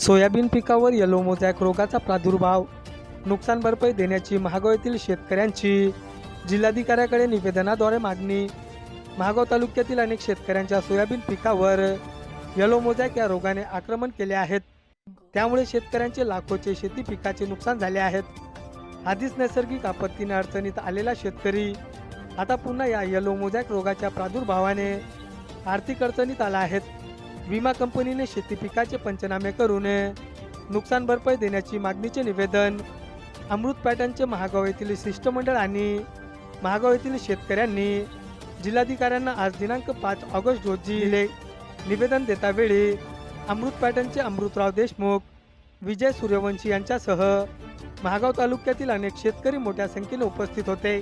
Soybean पिकावर yellow mosaic रोगाचा प्रादुर्भाव. नुकसान भरपाई देण्याची महागाव शेतकऱ्यांची जिल्हाधिकाऱ्याकडे निवेदनाद्वारे मागणी. महागाव तालुक्यातील अनेक शेतकऱ्यांच्या सोयाबीन पिकावर येलो मोजॅक या रोगाने आक्रमण केले आहेत. त्यामुळे शेतकऱ्यांचे लाखोचे शेती पिकाचे नुकसान झाले आहेत. आधीच नैसर्गिक आपत्तीने अडचणीत आलेला शेतकरी आता पुन्हा या येलो मोजॅक रोगाच्या प्रादुर्भावाने आर्थिक अडचणीत आला आहेत विमा कंपनीने शेती पिकाचे पंचनामे करून नुकसान भरपाई देण्याची मागणीचे निवेदन अमृत पॅटर्नचे महागाव येथील शिष्टमंडळ आणि महागाव येथील शेतकऱ्यांनी जिल्हाधिकाऱ्यांना आज दिनांक पाच ऑगस्ट रोजी दिले. निवेदन देतावेळी अमृत पॅटर्नचे अमृतराव देशमुख विजय सूर्यवंशी यांच्यासह महागाव तालुक्यातील अनेक शेतकरी मोठ्या संख्येने उपस्थित होते.